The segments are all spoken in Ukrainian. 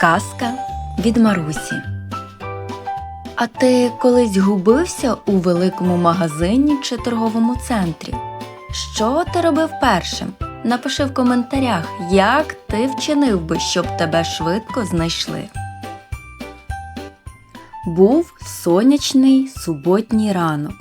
Казка від Марусі. А ти колись губився у великому магазині чи торговому центрі? Що ти робив першим? Напиши в коментарях, як ти вчинив би, щоб тебе швидко знайшли. Був сонячний суботній ранок.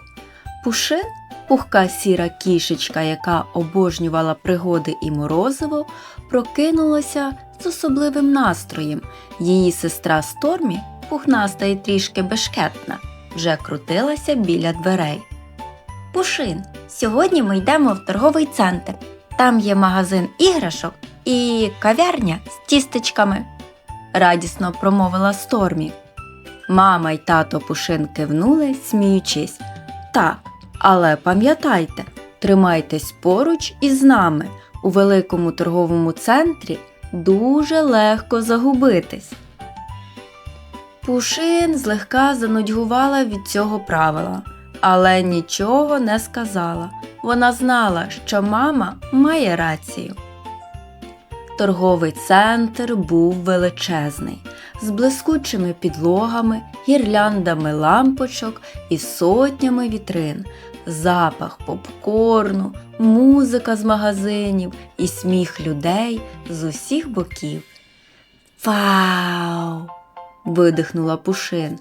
Пушин, пухка сіра кішечка, яка обожнювала пригоди і морозиво, прокинулася з особливим настроєм. Її сестра Стормі, пухнаста і трішки бешкетна, вже крутилася біля дверей. Пушин, сьогодні ми йдемо в торговий центр. Там є магазин іграшок і кав'ярня з тістечками, радісно промовила Стормі. Мама й тато Пушин кивнули, сміючись. Так, але пам'ятайте, тримайтесь поруч із нами. У великому торговому центрі дуже легко загубитись. Пушин злегка занудьгувала від цього правила, але нічого не сказала. Вона знала, що мама має рацію. Торговий центр був величезний, з блискучими підлогами, гірляндами лампочок і сотнями вітрин, запах попкорну, музика з магазинів і сміх людей з усіх боків. Вау! видихнула Пушин.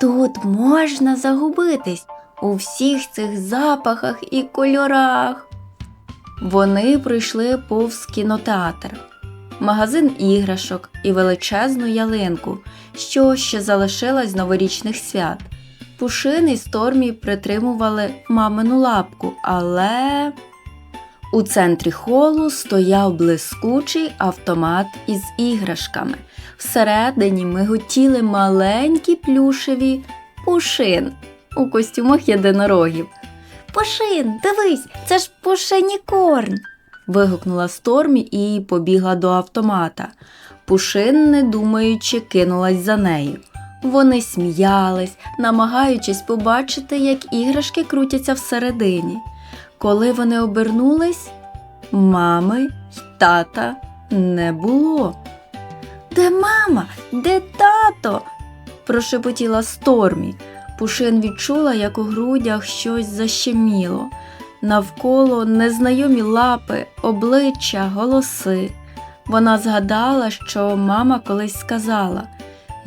Тут можна загубитись у всіх цих запахах і кольорах. Вони прийшли повз кінотеатр, магазин іграшок і величезну ялинку, що ще залишилась з новорічних свят. Пушин і Стормі притримували мамину лапку, але у центрі холу стояв блискучий автомат із іграшками. Всередині миготіли маленькі плюшеві пушин у костюмах єдинорогів. Пушин, дивись, це ж пушенікорн. вигукнула Стормі і побігла до автомата. Пушин, не думаючи, кинулась за нею. Вони сміялись, намагаючись побачити, як іграшки крутяться всередині. Коли вони обернулись, мами й тата не було. Де мама? Де тато? прошепотіла Стормі. Пушин відчула, як у грудях щось защеміло. Навколо незнайомі лапи, обличчя, голоси. Вона згадала, що мама колись сказала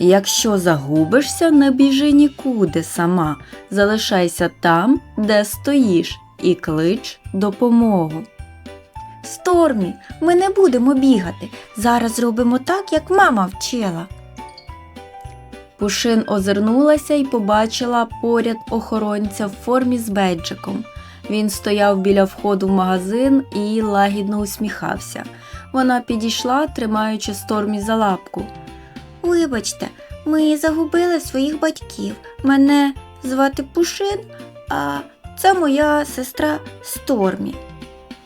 якщо загубишся, не біжи нікуди сама, залишайся там, де стоїш, і клич допомогу. Стормі, ми не будемо бігати. Зараз зробимо так, як мама вчила. Пушин озирнулася і побачила поряд охоронця в формі з бейджиком. Він стояв біля входу в магазин і лагідно усміхався. Вона підійшла, тримаючи Стормі за лапку. Вибачте, ми загубили своїх батьків. Мене звати Пушин, а це моя сестра Стормі.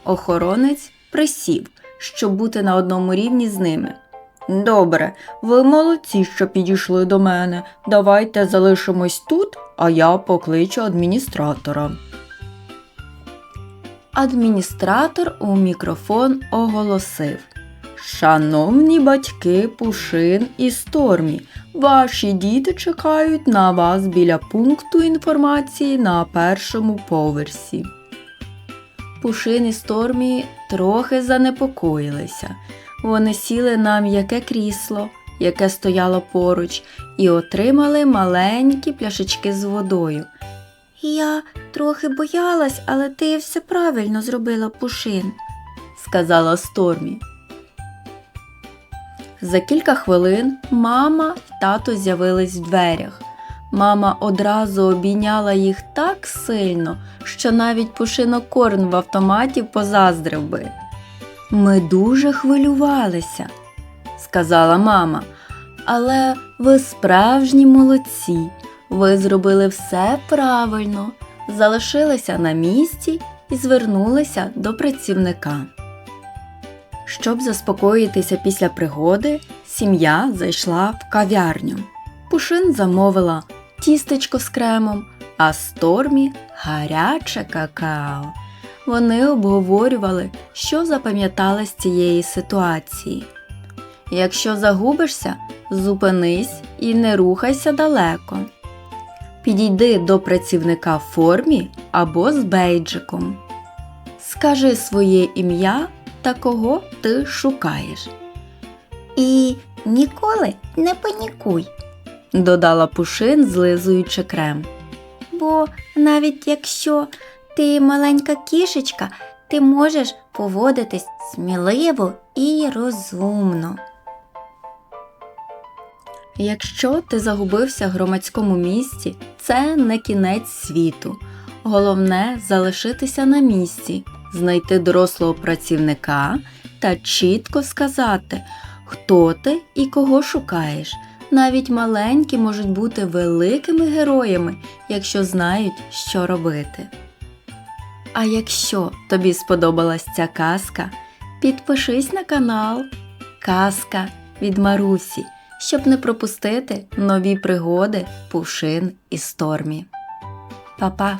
Охоронець присів, щоб бути на одному рівні з ними. Добре, ви молодці, що підійшли до мене. Давайте залишимось тут, а я покличу адміністратора. Адміністратор у мікрофон оголосив. Шановні батьки Пушин і Стормі, ваші діти чекають на вас біля пункту інформації на першому поверсі. Пушин і Стормі трохи занепокоїлися. Вони сіли на м'яке крісло, яке стояло поруч, і отримали маленькі пляшечки з водою. Я трохи боялась, але ти все правильно зробила Пушин, сказала Стормі. За кілька хвилин мама й тато з'явились в дверях. Мама одразу обійняла їх так сильно, що навіть пушинокорн в автоматі позаздрив би. Ми дуже хвилювалися, сказала мама, але ви справжні молодці. Ви зробили все правильно, залишилися на місці і звернулися до працівника. Щоб заспокоїтися після пригоди, сім'я зайшла в кав'ярню. Пушин замовила тістечко з кремом, а Стормі гаряче какао. Вони обговорювали, що запам'ятали з цієї ситуації. Якщо загубишся, зупинись і не рухайся далеко. Підійди до працівника в формі або з бейджиком. Скажи своє ім'я та кого ти шукаєш. І ніколи не панікуй, Додала Пушин, злизуючи крем. бо навіть якщо ти маленька кішечка, ти можеш поводитись сміливо і розумно. Якщо ти загубився в громадському місці, це не кінець світу. Головне залишитися на місці, знайти дорослого працівника та чітко сказати, хто ти і кого шукаєш. Навіть маленькі можуть бути великими героями, якщо знають, що робити. А якщо тобі сподобалась ця казка, підпишись на канал Казка від Марусі щоб не пропустити нові пригоди Пушин і Стормі. Па-па!